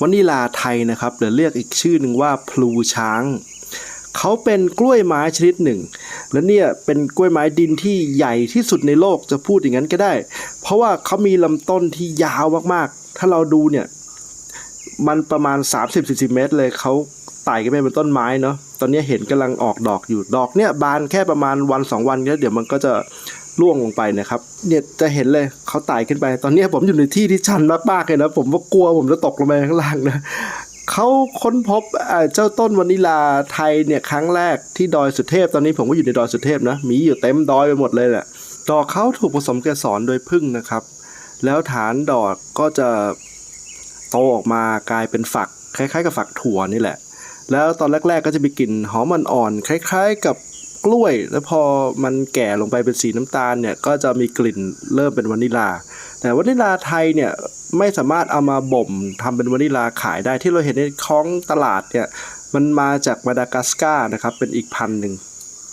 วานิลาไทยนะครับหรือเรียกอีกชื่อหนึ่งว่าพลูช้างเขาเป็นกล้วยไม้ชนิดหนึ่ง และเนี่ยเป็นกล้วยไม้ดินที่ใหญ่ที่สุดในโลกจะพูดอย่างนั้นก็ได้ เพราะว่าเขามีลำต้นที่ยาวมากๆ ถ้าเราดูเนี่ยมันประมาณ 30-40 เมตรเลยเขาไต่กันไปบนต้นไม้เนาะตอนนี้เห็นกำลังออกดอกอยู่ดอกเนี่ยบานแค่ประมาณวันสองวันแล้วเดี๋ยวมันก็จะ ร่วงลงไปนะครับ เนี่ยจะเห็นเลยเขาไต่ขึ้นไป ตอนนี้ผมอยู่ในที่ที่ชันมากๆเลยนะ ผมว่ากลัวผมจะตกลงไปข้างล่างนะเขาค้นพบเอ่อเจ้าต้นวานิลาไทยเนี่ยครั้งแรกที่ดอยสุเทพ ตอนนี้ผมก็อยู่ในดอยสุเทพนะมีอยู่เต็มดอยไปหมดเลยแหละดอกเขาถูกผสมเกสรโดยพึ่งนะครับ แล้วฐานดอกก็จะโตออกมากลายเป็นฝัก คล้ายๆ กับฝักถั่วนี่แหละ แล้วตอนแรก ๆ ก็จะมีกลิ่นหอมอ่อนๆคล้าย ๆ กับ กล้วย แล้วพอมันแก่ลงไปเป็นสีน้ำตาลเนี่ยก็จะมีกลิ่นเริ่มเป็นวานิลา แต่วานิลาไทยเนี่ยไม่สามารถเอามาบ่มทำเป็นวานิลาขายได้ที่เราเห็นในท้องตลาดเนี่ยมันมาจากมาดากัสการ์นะครับเป็นอีกพันหนึ่ง